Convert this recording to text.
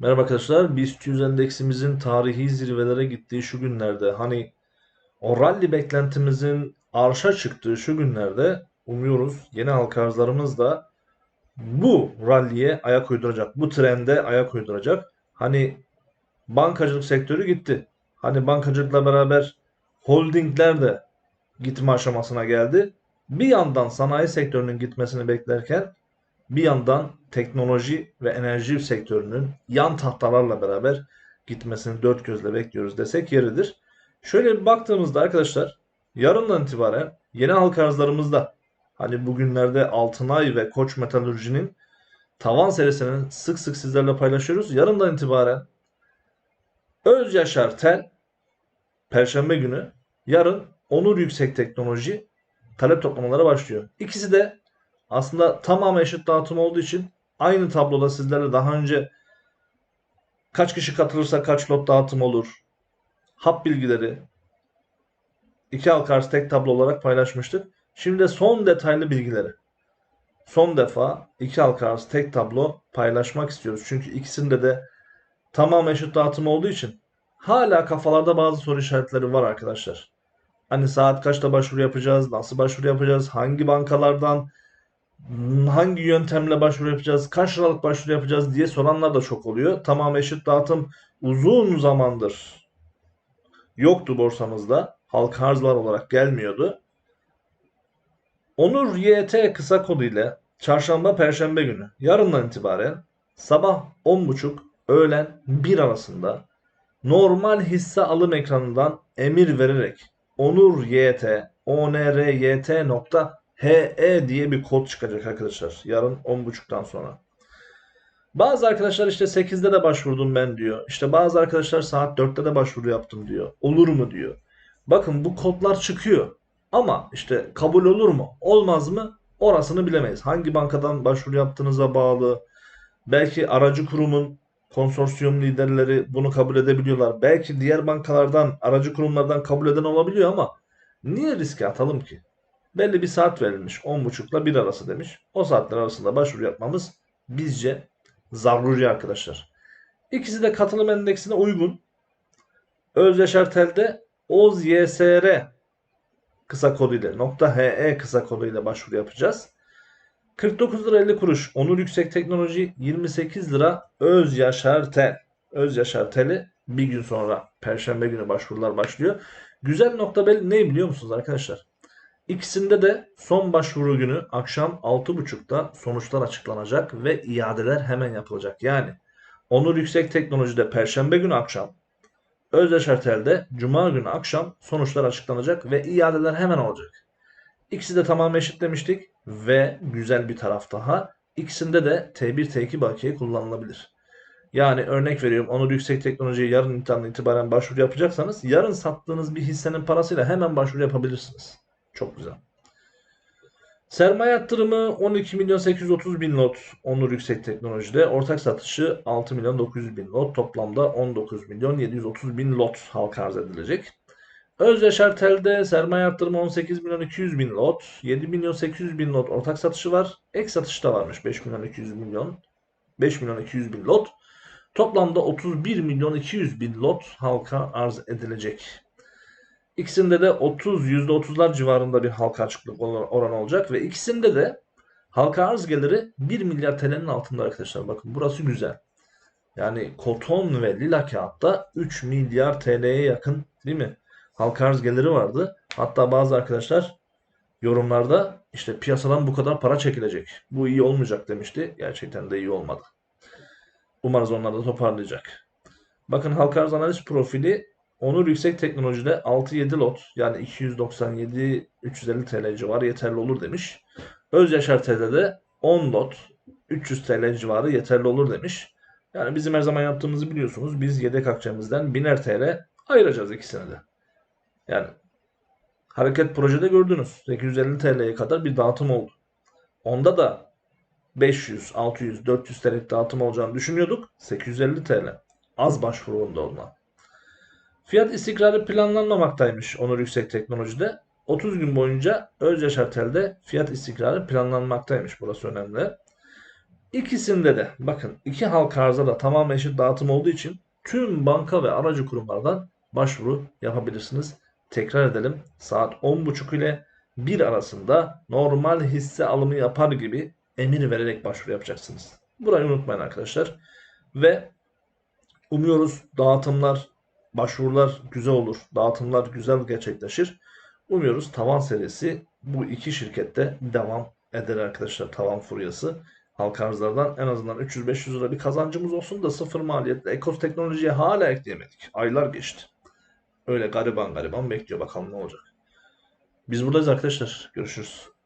Merhaba arkadaşlar. BIST 100 endeksimizin tarihi zirvelere gittiği şu günlerde hani o rally beklentimizin arşa çıktığı şu günlerde umuyoruz yeni halka arzlarımız da bu rally'e ayak uyduracak. Bu trende ayak uyduracak. Hani bankacılık sektörü gitti. Hani bankacılıkla beraber holdingler de gitme aşamasına geldi. Bir yandan sanayi sektörünün gitmesini beklerken bir yandan teknoloji ve enerji sektörünün yan tahtalarla beraber gitmesini dört gözle bekliyoruz desek yeridir. Şöyle bir baktığımızda arkadaşlar yarından itibaren yeni halka arzlarımızda hani bugünlerde Altınay ve Koç Metalurji'nin tavan serisini sık sık sizlerle paylaşıyoruz. Yarından itibaren Öz Yaşar Tel Perşembe günü yarın Onur Yüksek Teknoloji talep toplamaları başlıyor. İkisi de aslında tamamen eşit dağıtım olduğu için aynı tabloda sizlerle daha önce kaç kişi katılırsa kaç lot dağıtım olur, hap bilgileri, iki halka arz tek tablo olarak paylaşmıştık. Şimdi de son detaylı bilgileri son defa iki halka arz tek tablo paylaşmak istiyoruz. Çünkü ikisinde de tamam eşit dağıtım olduğu için hala kafalarda bazı soru işaretleri var arkadaşlar. Hani saat kaçta başvuru yapacağız, nasıl başvuru yapacağız, hangi bankalardan, hangi yöntemle başvuru yapacağız, kaç liralık başvuru yapacağız diye soranlar da çok oluyor. Tamam eşit dağıtım uzun zamandır yoktu borsamızda. Halka arzlar olarak gelmiyordu. Onur YT kısa kodu ile çarşamba perşembe günü yarından itibaren sabah 10.30 öğlen 1 arasında normal hisse alım ekranından emir vererek Onur YT onryt.he diye bir kod çıkacak arkadaşlar. Yarın 10.30'dan sonra. Bazı arkadaşlar işte 8'de de başvurdum ben diyor. İşte bazı arkadaşlar saat 4'te de başvuru yaptım diyor. Olur mu diyor. Bakın bu kodlar çıkıyor. Ama işte kabul olur mu? Olmaz mı? Orasını bilemeyiz. Hangi bankadan başvuru yaptığınıza bağlı. Belki aracı kurumun konsorsiyum liderleri bunu kabul edebiliyorlar. Belki diğer bankalardan, aracı kurumlardan kabul eden olabiliyor ama niye riske atalım ki? Belli bir saat verilmiş. 10.30 ile 1 arası demiş. O saatler arasında başvuru yapmamız bizce zaruri arkadaşlar. İkisi de katılım endeksine uygun. Öz Yaşar Tel'de OZ YSR kısa koduyla .he kısa koduyla başvuru yapacağız. 49 lira 50 kuruş. Onur Yüksek Teknoloji 28 lira Öz Yaşar Tel. Öz Yaşar Tel'i bir gün sonra Perşembe günü başvurular başlıyor. Güzel nokta belli ne biliyor musunuz arkadaşlar? İkisinde de son başvuru günü akşam 6.30'da sonuçlar açıklanacak ve iadeler hemen yapılacak. Yani Onur Yüksek Teknoloji'de Perşembe günü akşam, Öz Yaşar Tel'de Cuma günü akşam sonuçlar açıklanacak ve iadeler hemen olacak. İkisi de tamamen eşit demiştik ve güzel bir taraf daha. İkisinde de T1 T2 bakiye kullanılabilir. Yani örnek veriyorum Onur Yüksek Teknoloji'ye yarın imtihanla itibaren başvuru yapacaksanız yarın sattığınız bir hissenin parasıyla hemen başvuru yapabilirsiniz. Çok güzel. Sermaye yatırımı 12 milyon 830 bin lot Onur Yüksek Teknoloji'de. Ortak satışı 6 milyon 900 bin lot. Toplamda 19 milyon 730 bin lot halka arz edilecek. Öz Yaşar Tel'de sermaye arttırma 18 milyon 200 bin lot. 7 milyon 800 bin lot ortak satışı var. Ek satışı da varmış 5 milyon 200 milyon. 5 milyon 200 bin lot. Toplamda 31 milyon 200 bin lot halka arz edilecek. İkisinde de 30 %30'lar civarında bir halka açıklık oranı olacak ve ikisinde de halka arz geliri 1 milyar TL'nin altında arkadaşlar. Bakın burası güzel. Yani koton ve lila kağıtta 3 milyar TL'ye yakın değil mi? halka arz geliri vardı. Hatta bazı arkadaşlar yorumlarda işte piyasadan bu kadar para çekilecek. Bu iyi olmayacak demişti. Gerçekten de iyi olmadı. Umarız onlar da toparlayacak. Bakın halka arz analiz profili Onur Yüksek Teknoloji'de 6-7 lot yani 297 350 TL civarı yeterli olur demiş. Öz Yaşar TL'de 10 lot 300 TL civarı yeterli olur demiş. Yani bizim her zaman yaptığımızı biliyorsunuz. Biz yedek akçemizden 1000'er TL ayıracağız ikisine de. Yani hareket projede gördünüz. 850 TL'ye kadar bir dağıtım oldu. Onda da 500, 600, 400 TL dağıtım olacağını düşünüyorduk. 850 TL. Az başvurunda olma. Fiyat istikrarı planlanmamaktaymış Onur Yüksek Teknoloji'de. 30 gün boyunca Öz Yaşar Tel'de fiyat istikrarı planlanmaktaymış. Burası önemli. İkisinde de bakın iki halka arza da tamamen eşit dağıtım olduğu için tüm banka ve aracı kurumlardan başvuru yapabilirsiniz. Tekrar edelim saat 10.30 ile 1 arasında normal hisse alımı yapar gibi emir vererek başvuru yapacaksınız. Burayı unutmayın arkadaşlar. Ve umuyoruz dağıtımlar, başvurular güzel olur. Dağıtımlar güzel gerçekleşir. Umuyoruz tavan serisi bu iki şirkette devam eder arkadaşlar. Tavan furyası. Halka arzlardan en azından 300-500 lira bir kazancımız olsun da sıfır maliyetli Ekos teknolojiye hala ekleyemedik. Aylar geçti. Öyle gariban gariban bekliyor bakalım ne olacak. Biz buradayız arkadaşlar. Görüşürüz.